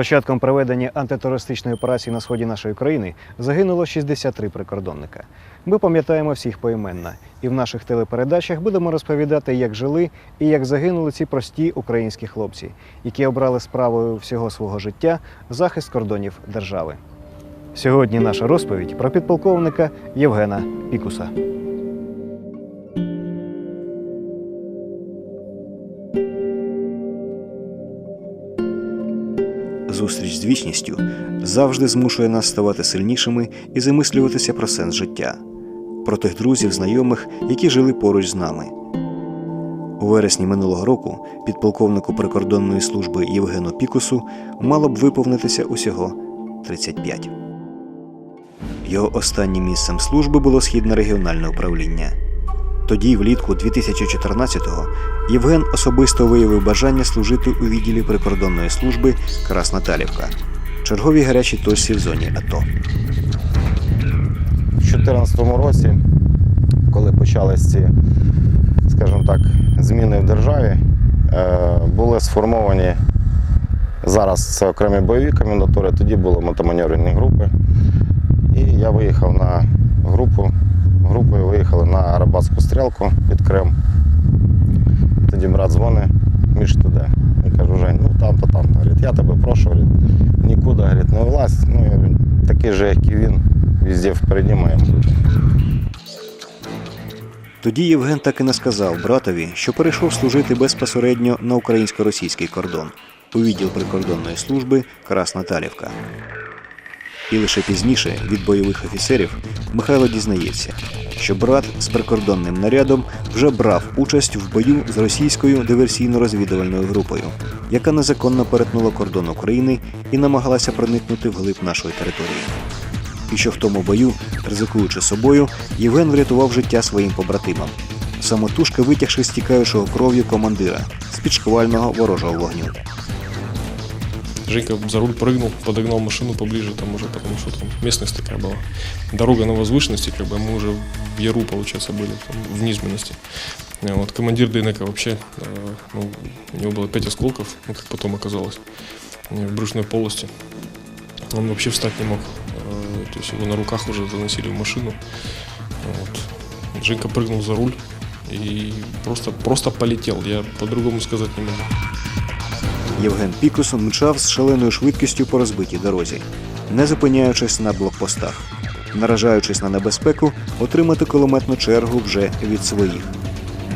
початком проведення антитерористичної операції на сході нашої країни загинуло 63 прикордонника. Ми пам'ятаємо всіх поіменно, і в наших телепередачах будемо розповідати, як жили і як загинули ці прості українські хлопці, які обрали справою всього свого життя захист кордонів держави. Сьогодні наша розповідь про підполковника Євгена Пікуса. Зустріч з вічністю завжди змушує нас ставати сильнішими і замислюватися про сенс життя, про тих друзів, знайомих, які жили поруч з нами. У вересні минулого року підполковнику прикордонної служби Євгену Пікусу мало б виповнитися усього 35. Його останнім місцем служби було східне регіональне управління. Тоді, влітку 2014-го, Євген особисто виявив бажання служити у відділі прикордонної служби Красноталівка, черговій гарячій точці в зоні АТО. У 2014 році, коли почались ці, скажімо так, зміни в державі, е, були сформовані зараз це окремі бойові комендатури, тоді були мотоманеврені групи. І я виїхав на групу. Групою виїхали на Арабатську стрілку під Крим. Тоді брат дзвонить, Міш туди. Я кажу, Жень, ну там-то там. Говорить, я тебе прошу, говорить, нікуди говорить, не влазь. Ну, я говорю, такий же, як і він, везде впереді бути. Тоді Євген так і не сказав братові, що перейшов служити безпосередньо на українсько-російський кордон у відділ прикордонної служби Красноталівка. І лише пізніше від бойових офіцерів Михайло дізнається, що брат з прикордонним нарядом вже брав участь в бою з російською диверсійно-розвідувальною групою, яка незаконно перетнула кордон України і намагалася проникнути вглиб нашої території. І що в тому бою, ризикуючи собою, Євген врятував життя своїм побратимам, самотужки витягши стікаючого кров'ю командира з під шквального ворожого вогню. Женька за руль прыгнул, подогнал машину поближе, там уже, потому что там местность такая была. Дорога на возвышенности, как бы мы уже в Яру, получается, были, там, в низменности. Э, Вот, командир ДНК вообще, э, ну, у него было пять осколков, ну, как потом оказалось, э, в брюшной полости. Он вообще встать не мог. То есть его на руках уже заносили в машину. Вот. Женька прыгнул за руль и просто, просто полетел. Я по-другому сказать не могу. Євген Пікус мчав з шаленою швидкістю по розбитій дорозі, не зупиняючись на блокпостах, наражаючись на небезпеку отримати кулеметну чергу вже від своїх.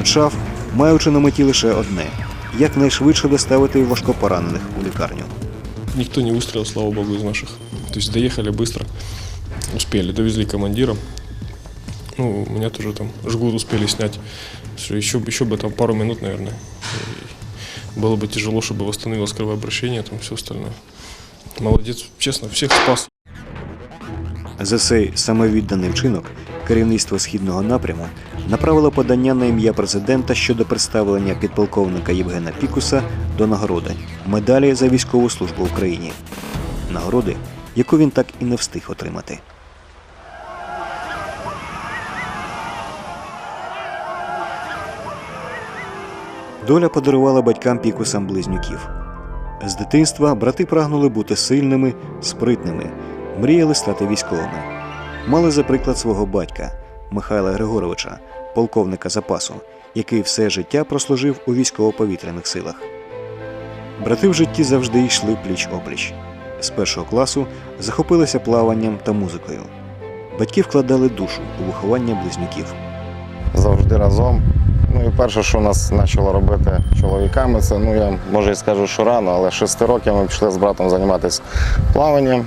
Мчав, маючи на меті лише одне якнайшвидше доставити важкопоранених у лікарню. Никто не выстрелил, слава богу, из наших. То есть доехали быстро, успели, довезли командира. Ну, меня тоже там жгут успели снять. Все, еще, бы- еще бы там пару минут, наверное. И было бы тяжело, чтобы восстановилось кровообращение, там все остальное. Молодец, честно, всех спас. За цей самовідданий вчинок керівництво східного напряму направило подання на ім'я президента щодо представлення підполковника Євгена Пікуса до нагороди медалі за військову службу в Україні. Нагороди, яку він так і не встиг отримати. Доля подарувала батькам Пікусам близнюків. З дитинства брати прагнули бути сильними, спритними, мріяли стати військовими. Мали за приклад свого батька Михайла Григоровича, полковника запасу, який все життя прослужив у військово-повітряних силах. Брати в житті завжди йшли пліч опліч. З першого класу захопилися плаванням та музикою. Батьки вкладали душу у виховання близнюків. завжди разом. Ну і перше, що нас почало робити чоловіками, це ну я може і скажу, що рано, але 6 років ми пішли з братом займатися плаванням.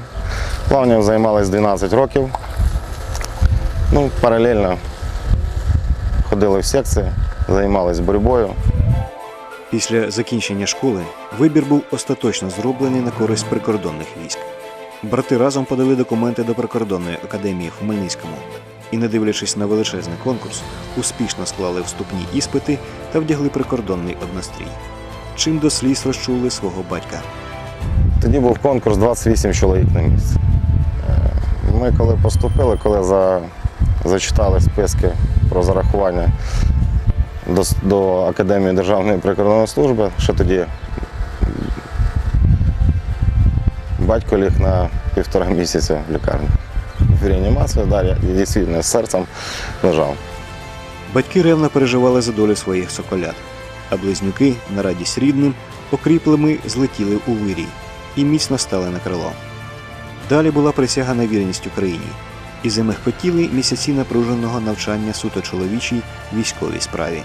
Плаванням займалися 12 років. Ну, паралельно ходили в секції, займалися боротьбою. Після закінчення школи вибір був остаточно зроблений на користь прикордонних військ. Брати разом подали документи до прикордонної академії в Хмельницькому і, не дивлячись на величезний конкурс, успішно склали вступні іспити та вдягли прикордонний однострій. Чим до сліз розчули свого батька. Тоді був конкурс 28 чоловік на місце. Е, Ми коли поступили, коли за, зачитали списки про зарахування до, до Академії Державної прикордонної служби, ще тоді батько ліг на півтора місяця в лікарні. В реанімацію далі і дійсно з серцем лежав. Батьки ревно переживали за долю своїх соколят, а близнюки, на радість рідним, окріплими злетіли у вирій і міцно стали на крило. Далі була присяга на вірність Україні, і замехкотіли місяці напруженого навчання суто чоловічій військовій справі.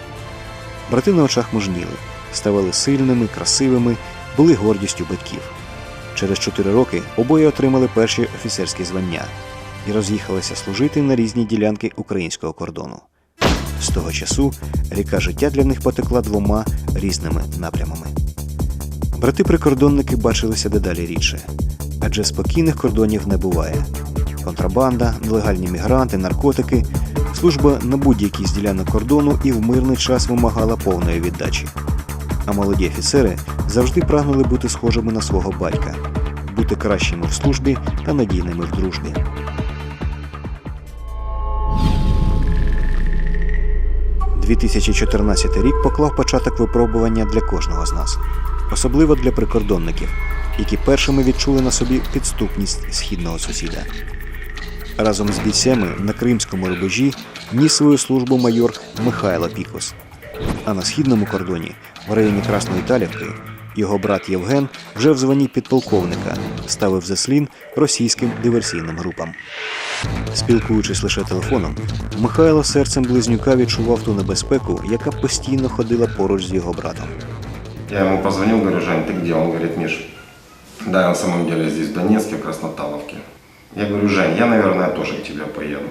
Брати на очах мужніли, ставали сильними, красивими, були гордістю батьків. Через чотири роки обоє отримали перші офіцерські звання і роз'їхалися служити на різні ділянки українського кордону. З того часу ріка життя для них потекла двома різними напрямами. Брати-прикордонники бачилися дедалі рідше, адже спокійних кордонів не буває. Контрабанда, нелегальні мігранти, наркотики, служба на будь-якій з ділянок кордону і в мирний час вимагала повної віддачі. А молоді офіцери завжди прагнули бути схожими на свого батька, бути кращими в службі та надійними в дружбі. 2014 рік поклав початок випробування для кожного з нас, особливо для прикордонників, які першими відчули на собі підступність східного сусіда. Разом з бійцями на кримському рубежі ніс свою службу майор Михайло Пікос. А на східному кордоні, в районі Красної Талівки, його брат Євген вже в званні підполковника ставив заслін російським диверсійним групам. Спілкуючись лише телефоном, Михайло серцем близнюка відчував ту небезпеку, яка постійно ходила поруч з його братом. Я ему позвонил, говорю, Жень, ты где? Он говорит, Миш, да, я на самом деле здесь, в Донецке, в Красноталовке. Я говорю, Жень, я, наверное, тоже к тебе поеду.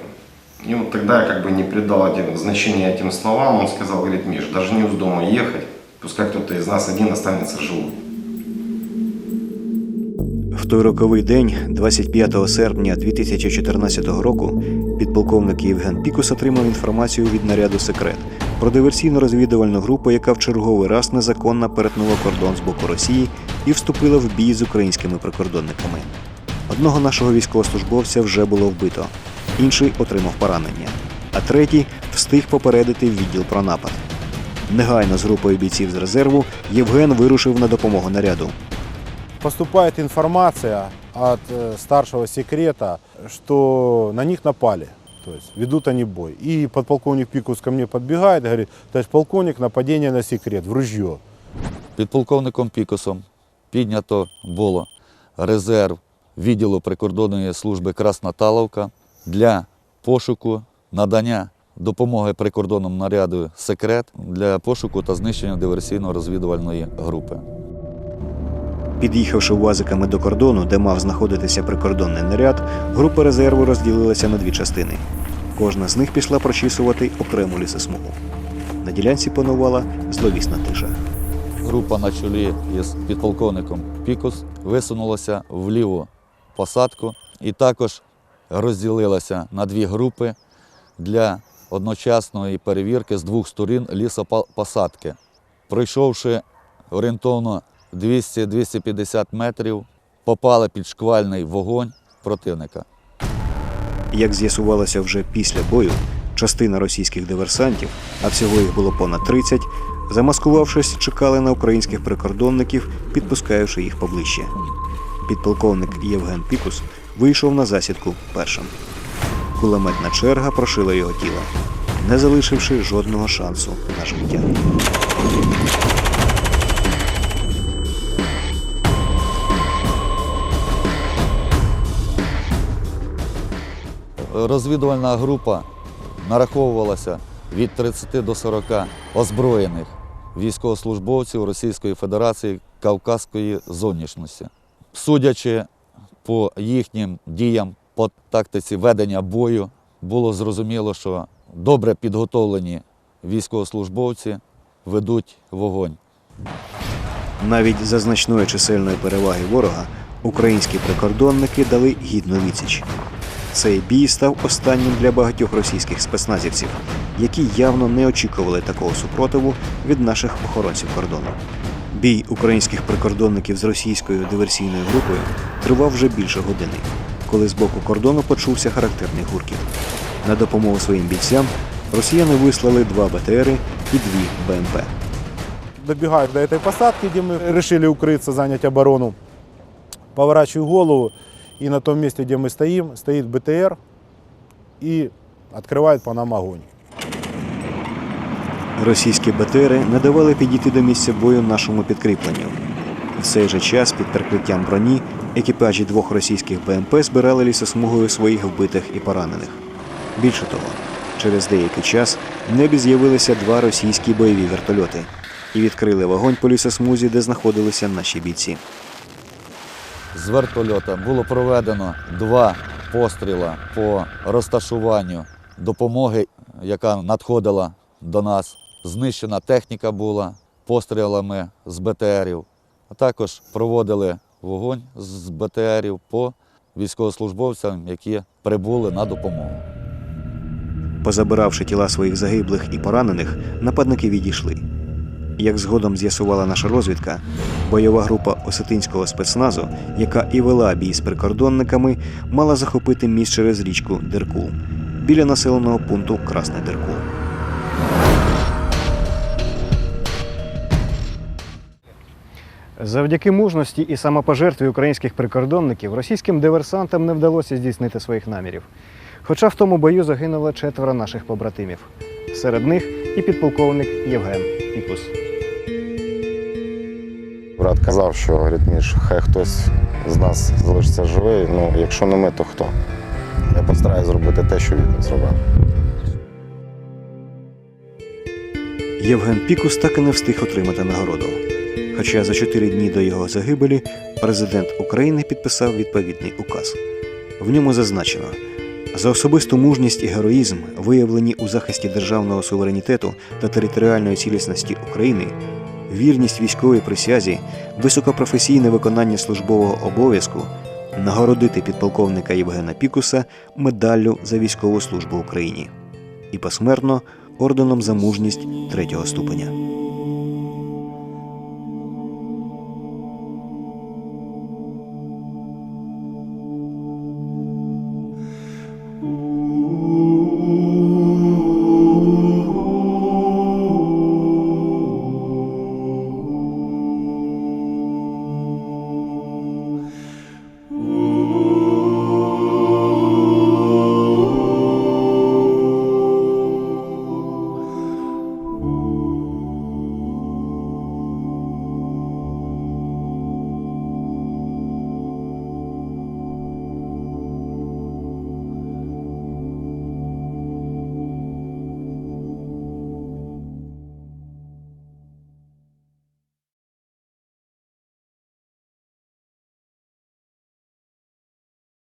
И вот тогда я как бы не придал этим, значения этим словам. Он сказал, говорит, Миш, даже не вздумай ехать, пускай кто-то из нас один останется живым. В той роковий день, 25 серпня 2014 року, підполковник Євген Пікус отримав інформацію від наряду секрет про диверсійно-розвідувальну групу, яка в черговий раз незаконно перетнула кордон з боку Росії і вступила в бій з українськими прикордонниками. Одного нашого військовослужбовця вже було вбито, інший отримав поранення, а третій встиг попередити відділ про напад. Негайно з групою бійців з резерву Євген вирушив на допомогу наряду. Поступает информация от э, старшего секрета, что на них напали. То есть ведут они бой. И подполковник Пикус ко мне подбегает говорит, товарищ полковник, нападение на секрет, в ружье. Підполковником Пікосом піднято було резерв відділу прикордонної служби Красна Таловка для пошуку надання допомоги прикордонному наряду секрет для пошуку та знищення диверсійно-розвідувальної групи. Під'їхавши УАЗиками до кордону, де мав знаходитися прикордонний наряд, група резерву розділилася на дві частини. Кожна з них пішла прочісувати окрему лісосмугу. На ділянці панувала зловісна тиша. Група на чолі із підполковником Пікос висунулася в ліву посадку і також розділилася на дві групи для одночасної перевірки з двох сторін лісопосадки. Пройшовши орієнтовно 200-250 метрів, попали під шквальний вогонь противника. Як з'ясувалося вже після бою, частина російських диверсантів, а всього їх було понад 30, замаскувавшись, чекали на українських прикордонників, підпускаючи їх поближче. Підполковник Євген Пікус вийшов на засідку першим. Кулеметна черга прошила його тіло, не залишивши жодного шансу на життя. Розвідувальна група нараховувалася від 30 до 40 озброєних військовослужбовців Російської Федерації Кавказської зовнішності. Судячи по їхнім діям, по тактиці ведення бою, було зрозуміло, що добре підготовлені військовослужбовці ведуть вогонь. Навіть за значної чисельної переваги ворога українські прикордонники дали гідну відсіч. Цей бій став останнім для багатьох російських спецназівців, які явно не очікували такого супротиву від наших охоронців кордону. Бій українських прикордонників з російською диверсійною групою тривав вже більше години, коли з боку кордону почувся характерний гуркіт. На допомогу своїм бійцям росіяни вислали два БТРи і дві БМП. Добегают до этой посадки, где мы решили укрыться, занять оборону. поворачиваю голову, и на том месте, где мы стоим, стоит БТР и открывает по нам огонь. Російські БТРи не давали підійти до місця бою нашому підкріпленню. В цей же час під прикриттям броні екіпажі двох російських БМП збирали лісосмугою своїх вбитих і поранених. Більше того, через деякий час в небі з'явилися два російські бойові вертольоти і відкрили вогонь по лісосмузі, де знаходилися наші бійці. З вертольота було проведено два постріла по розташуванню допомоги, яка надходила до нас. Знищена техніка була пострілами з БТРів. А також проводили вогонь з БТРів по військовослужбовцям, які прибули на допомогу. Позабиравши тіла своїх загиблих і поранених, нападники відійшли. Як згодом з'ясувала наша розвідка, бойова група Осетинського спецназу, яка і вела бій з прикордонниками, мала захопити міст через річку Деркул біля населеного пункту Красне Деркул. Завдяки мужності і самопожертві українських прикордонників російським диверсантам не вдалося здійснити своїх намірів. Хоча в тому бою загинуло четверо наших побратимів. Серед них і підполковник Євген Пікус. Брат казав, що говорить, Міш, хай хтось з нас залишиться живий. Ну, якщо не ми, то хто? Я постараюся зробити те, що він зробив. Євген Пікус так і не встиг отримати нагороду. Хоча за чотири дні до його загибелі президент України підписав відповідний указ. В ньому зазначено за особисту мужність і героїзм, виявлені у захисті державного суверенітету та територіальної цілісності України, вірність військовій присязі, високопрофесійне виконання службового обов'язку, нагородити підполковника Євгена Пікуса медаллю за військову службу Україні і посмертно орденом за мужність третього ступеня.